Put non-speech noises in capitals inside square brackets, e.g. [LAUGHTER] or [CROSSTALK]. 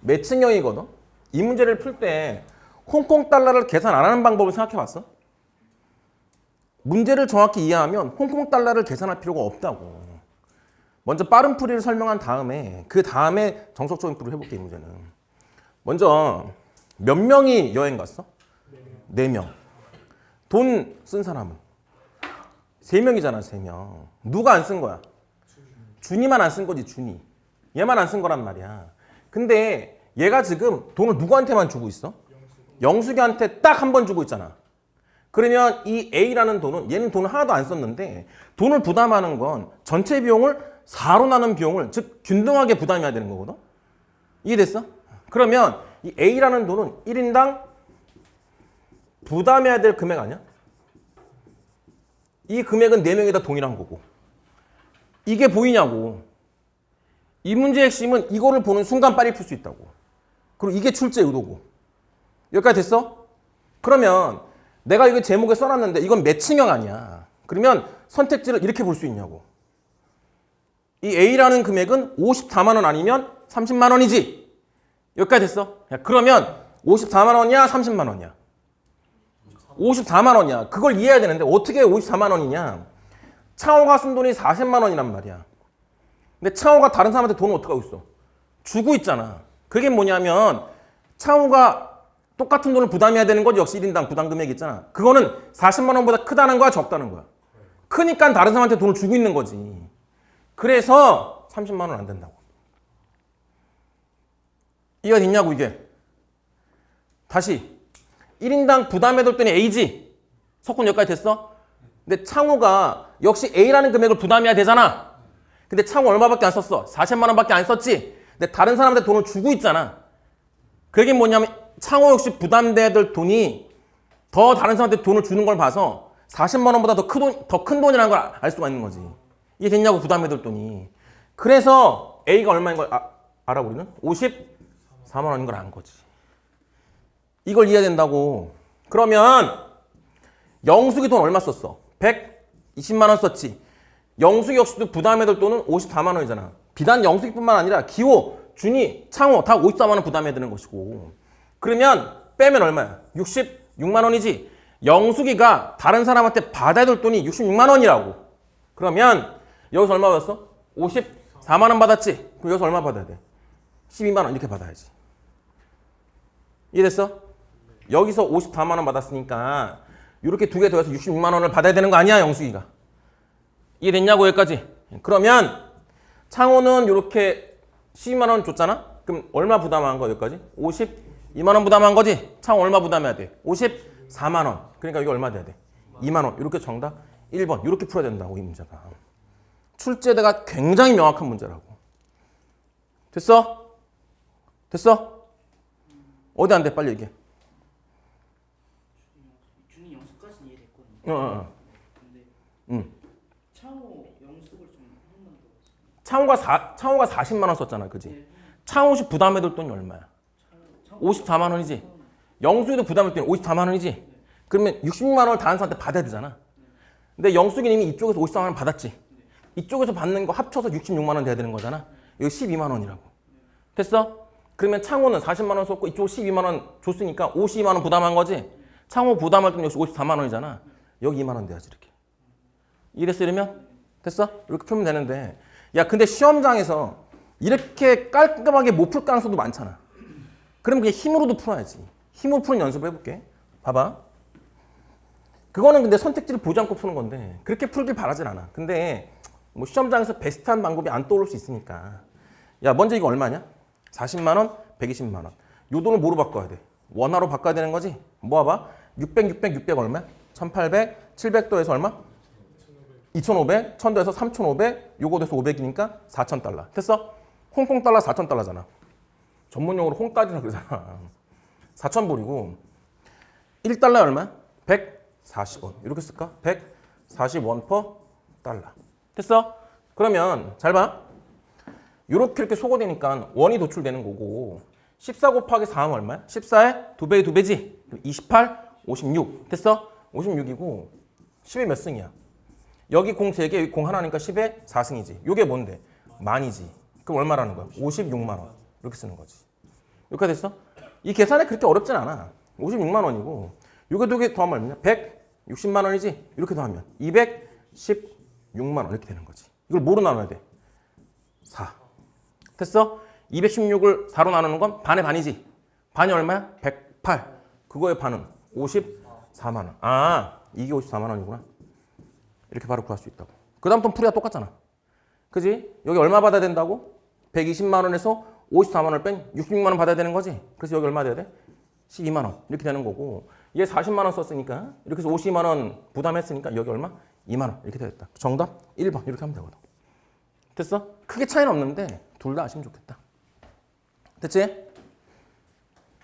매칭형이거든. 이 문제를 풀 때 홍콩 달러를 계산 안 하는 방법을 생각해 봤어? 문제를 정확히 이해하면 홍콩 달러를 계산할 필요가 없다고. 먼저 빠른 풀이를 설명한 다음에 그 다음에 정석적인 풀이를 해볼게 이 문제는. 먼저 몇 명이 여행 갔어? 네 명. 돈 쓴 사람은 세 명이잖아 세 명. 누가 안 쓴 거야? 준이만 안 쓴 거지 준이. 얘만 안 쓴 거란 말이야. 근데 얘가 지금 돈을 누구한테만 주고 있어? 영숙이 한테 딱 한 번 주고 있잖아. 그러면 이 A라는 돈은 얘는 돈을 하나도 안 썼는데 돈을 부담하는 건 전체 비용을 4로 나눈 비용을 즉 균등하게 부담해야 되는 거거든. 이해됐어? 그러면 이 A라는 돈은 1인당 부담해야 될 금액 아니야? 이 금액은 4명이 다 동일한 거고. 이게 보이냐고. 이 문제의 핵심은 이거를 보는 순간 빨리 풀 수 있다고. 그리고 이게 출제 의도고. 여기까지 됐어? 그러면 내가 이거 제목에 써놨는데 이건 매칭형 아니야. 그러면 선택지를 이렇게 볼 수 있냐고. 이 A라는 금액은 54만 원 아니면 30만 원이지. 여기까지 됐어? 야, 그러면 54만 원이야, 30만 원이야. 54만 원이야. 그걸 이해해야 되는데 어떻게 54만 원이냐? 창호가 쓴 돈이 40만 원이란 말이야. 근데 창호가 다른 사람한테 돈을 어떻게 하고 있어? 주고 있잖아. 그게 뭐냐면 창호가 똑같은 돈을 부담해야 되는 거지 역시 1인당 부담 금액이 있잖아. 그거는 40만 원보다 크다는 거야, 적다는 거야. 크니까 다른 사람한테 돈을 주고 있는 거지. 그래서 30만 원 안 된다고. 이해가 됐냐고 이게. 다시 1인당 부담해둘 돈이 A지. 석훈 여기까지 됐어? 근데 창호가 역시 A라는 금액을 부담해야 되잖아. 근데 창호 얼마밖에 안 썼어? 40만 원밖에 안 썼지. 근데 다른 사람한테 돈을 주고 있잖아. 그게 뭐냐면 창호 역시 부담돼야 될 돈이 더 다른 사람한테 돈을 주는 걸 봐서 40만 원보다 더 큰 돈, 더 큰 돈이라는 걸 알 수가 있는 거지. 이게 됐냐고 부담해야 될 돈이. 그래서 A가 얼마인 걸 아, 알아 우리는? 54만 원인 걸 안 거지. 이걸 이해해야 된다고. 그러면 영숙이 돈 얼마 썼어? 120만 원 썼지. 영숙이 역시도 부담해야 될 돈은 54만 원이잖아. 비단 영숙이뿐만 아니라 기호, 준이, 창호 다 54만 원 부담해야 되는 것이고. 그러면 빼면 얼마야? 66만 원이지. 영숙이가 다른 사람한테 받아야 될 돈이 66만 원이라고. 그러면 여기서 얼마 받았어? 54만 원 받았지. 그럼 여기서 얼마 받아야 돼? 12만 원 이렇게 받아야지. 이해됐어? 여기서 54만 원 받았으니까 이렇게 두 개 더해서 66만 원을 받아야 되는 거 아니야, 영숙이가. 이해됐냐고 여기까지. 그러면 창호는 이렇게 12만 원 줬잖아. 그럼 얼마 부담한 거 여기까지? 52만 원 부담한 거지. 창호 얼마 부담해야 돼? 54만 원. 그러니까 이게 얼마 돼야 돼? 2만 원. 이렇게 정답 1번. 이렇게 풀어야 된다고 이 문제가. 출제대가 굉장히 명확한 문제라고. 됐어? 됐어? 어디 안 돼? 빨리 얘기해. 준이 영수까지는 이해됐거든요. 어, 어, 어. 응. 창호 영수를 좀 한번 더. 창호가 사, 창호가 40만 원 썼잖아, 그지? 네. 창호 씨 부담해둘 돈이 얼마야? 창호 54만 원이지. 영숙이도 부담할 때는 54만 원이지. 그러면 66만 원을 다른 사람한테 받아야 되잖아. 근데 영숙이님이 이쪽에서 54만 원 받았지. 이쪽에서 받는 거 합쳐서 66만 원 돼야 되는 거잖아. 여기 12만 원이라고. 됐어? 그러면 창호는 40만 원 썼고 이쪽 12만 원 줬으니까 52만 원 부담한 거지. 창호 부담할 때는 역시 54만 원이잖아. 여기 2만 원 돼야지 이렇게. 이랬어 이러면 됐어? 이렇게 풀면 되는데 야 근데 시험장에서 이렇게 깔끔하게 못 풀 가능성도 많잖아. 그럼 그냥 힘으로도 풀어야지. 힘으로 푸는 연습을 해볼게. 봐봐. 그거는 근데 선택지를 보지 않고 푸는 건데 그렇게 풀길 바라진 않아. 근데 뭐 시험장에서 베스트한 방법이 안 떠오를 수 있으니까. 야 먼저 이거 얼마냐? 40만 원, 120만 원. 요 돈을 뭐로 바꿔야 돼? 원화로 바꿔야 되는 거지? 모아봐. 600, 600, 600 얼마야? 1800, 700도에서 얼마? 2500, 1000도에서 3500, 요거 돼서 500이니까 4000달러. 됐어? 홍콩 달러 4000달러잖아. 전문 용어로 홍달이라 그러잖아. [LAUGHS] 4,000불이고 1달러에 얼마야? 140원. 이렇게 쓸까? 140원 퍼 달러. 됐어? 그러면 잘 봐. 이렇게 이렇게 소거되니까 원이 도출되는 거고 14 곱하기 4하면 얼마야? 14에 2배에 2배지? 28, 56. 됐어? 56이고 10에 몇 승이야? 여기 공 3개, 여기 공 하나니까 10에 4승이지. 요게 뭔데? 만이지. 그럼 얼마라는 거야? 56만 원. 이렇게 쓰는 거지. 이렇게 됐어? 이 계산이 그렇게 어렵진 않아. 56만 원이고 요게 두 개 더하면 얼마냐? 160만 원이지? 이렇게 더하면 216만 원 이렇게 되는 거지. 이걸 뭐로 나눠야 돼? 4. 됐어? 216을 4로 나누는 건 반의 반이지. 반이 얼마야? 108. 그거의 반은 54만 원. 아, 이게 54만 원이구나. 이렇게 바로 구할 수 있다고. 그 다음부터 풀이가 똑같잖아. 그지? 여기 얼마 받아야 된다고? 120만 원에서 54만 원을 뺀 66만 원 받아야 되는 거지. 그래서 여기 얼마 돼야 돼? 12만 원 이렇게 되는 거고 얘 40만 원 썼으니까 이렇게 해서 52만 원 부담했으니까 여기 얼마? 2만 원 이렇게 되겠다. 정답 1번 이렇게 하면 되거든. 됐어? 크게 차이는 없는데 둘 다 아시면 좋겠다. 됐지?